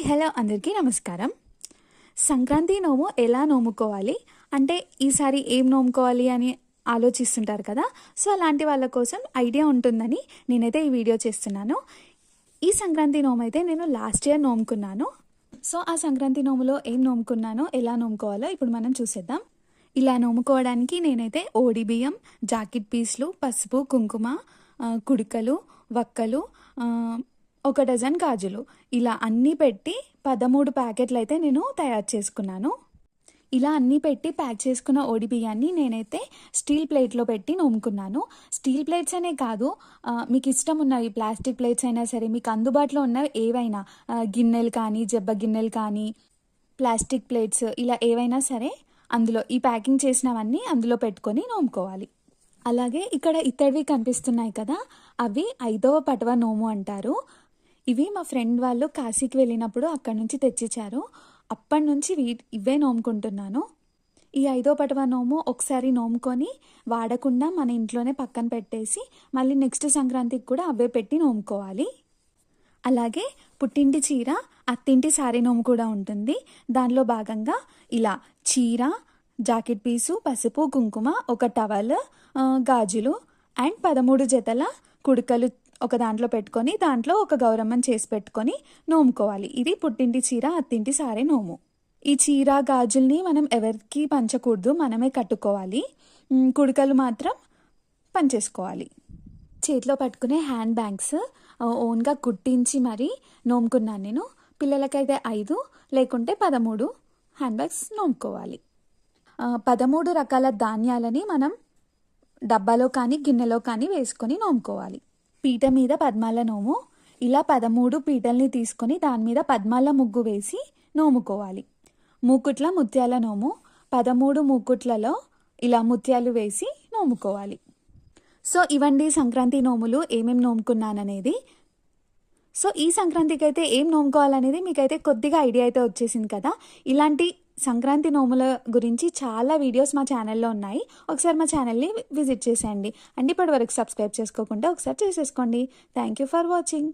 Hi hello అందరికీ నమస్కారం. సంక్రాంతి నోము ఎలా నోముకోవాలి? అంటే ఈసారి ఏం నోముకోవాలి అని ఆలోచిస్తుంటారు కదా? సో అలాంటి వాళ్ళ కోసం ఐడియా ఉంటుందని నేనైతే ఈ వీడియో చేస్తున్నాను. ఈ సంక్రాంతి నోము అయితే నేను లాస్ట్ ఇయర్ నోముకున్నాను. సో ఆ సంక్రాంతి నోములో ఏం నోముకున్నానో ఎలా నోముకోవాలో ఇప్పుడు మనం చూసేద్దాం. ఇలా నోముకోవడానికి నేనైతే ఓడి బియ్యం జాకెట్ పీస్లు పసుపు కుంకుమ కుడుకలు కుడికలు వక్కలు ఒక డజన్ గాజులు. ఇలా అన్నీ పెట్టి పదమూడు ప్యాకెట్లు అయితే నేను తయారు చేసుకున్నాను. ఇలా అన్నీ పెట్టి ప్యాక్ చేసుకున్న ఓడి బియ్యాన్ని నేనైతే స్టీల్ ప్లేట్లో పెట్టి నోముకున్నాను. స్టీల్ ప్లేట్స్ అనే కాదు మీకు ఇష్టం ఉన్నవి ప్లాస్టిక్ ప్లేట్స్ అయినా సరే మీకు అందుబాటులో ఉన్నవి ఏవైనా గిన్నెలు కానీ జబ్బ గిన్నెలు కానీ ప్లాస్టిక్ ప్లేట్స్ ఇలా ఏవైనా సరే అందులో ఈ ప్యాకింగ్ చేసినవన్నీ అందులో పెట్టుకొని నోముకోవాలి. అలాగే ఇక్కడ ఇత్తడివి కనిపిస్తున్నాయి కదా అవి ఐదవ పటవ నోము అంటారు. ఇవి మా ఫ్రెండ్ వాళ్ళు కాశీకి వెళ్ళినప్పుడు అక్కడి నుంచి తెచ్చిచ్చారు. అప్పటి నుంచి వీ ఇవే నోముకుంటున్నాను. ఈ ఐదో పటవ నోము ఒకసారి నోముకొని వాడకుండా మన ఇంట్లోనే పక్కన పెట్టేసి మళ్ళీ నెక్స్ట్ సంక్రాంతికి కూడా అవే పెట్టి నోముకోవాలి. అలాగే పుట్టింటి చీర అత్తింటి సారీ నోము కూడా ఉంటుంది. దానిలో భాగంగా ఇలా చీర జాకెట్ పీసు పసుపు కుంకుమ ఒక టవల్ గాజులు అండ్ పదమూడు జతల కుడుకలు ఒక దాంట్లో పెట్టుకొని దాంట్లో ఒక గౌరమ్మని చేసి పెట్టుకొని నోముకోవాలి. ఇది పుట్టింటి చీర అత్తింటి సారే నోము. ఈ చీర గాజుల్ని మనం ఎవరికి పంచకూడదు మనమే కట్టుకోవాలి. కుడకలు కుడుకలు మాత్రం పంచేసుకోవాలి. చేతిలో పట్టుకునే హ్యాండ్ బ్యాగ్స్ ఓన్గా కుట్టించి మరీ నోముకున్నాను నేను. పిల్లలకైతే ఐదు లేకుంటే పదమూడు హ్యాండ్ బ్యాగ్స్ నోముకోవాలి. పదమూడు రకాల ధాన్యాలని మనం డబ్బాలో కానీ గిన్నెలో కానీ వేసుకొని నోముకోవాలి. పీట మీద పద్మాల నోము. ఇలా పదమూడు పీటల్ని తీసుకొని దాని మీద పద్మాల ముగ్గు వేసి నోముకోవాలి. మూకుట్ల ముత్యాల నోము. పదమూడు మూకుట్లలో ఇలా ముత్యాలు వేసి నోముకోవాలి. సో ఇవండి సంక్రాంతి నోములు ఏమేమి నోముకున్నాననేది. సో ఈ సంక్రాంతికి అయితే ఏం నోముకోవాలనేది మీకైతే కొద్దిగా ఐడియా అయితే వచ్చేసింది కదా. ఇలాంటి సంక్రాంతి నోముల గురించి చాలా వీడియోస్ మా ఛానల్లో ఉన్నాయి. ఒకసారి మా ఛానల్ని విజిట్ చేసేయండి. అండ్ ఇప్పటి వరకు సబ్స్క్రైబ్ చేసుకోకుండా ఒకసారి చేసేసుకోండి. Thank you for watching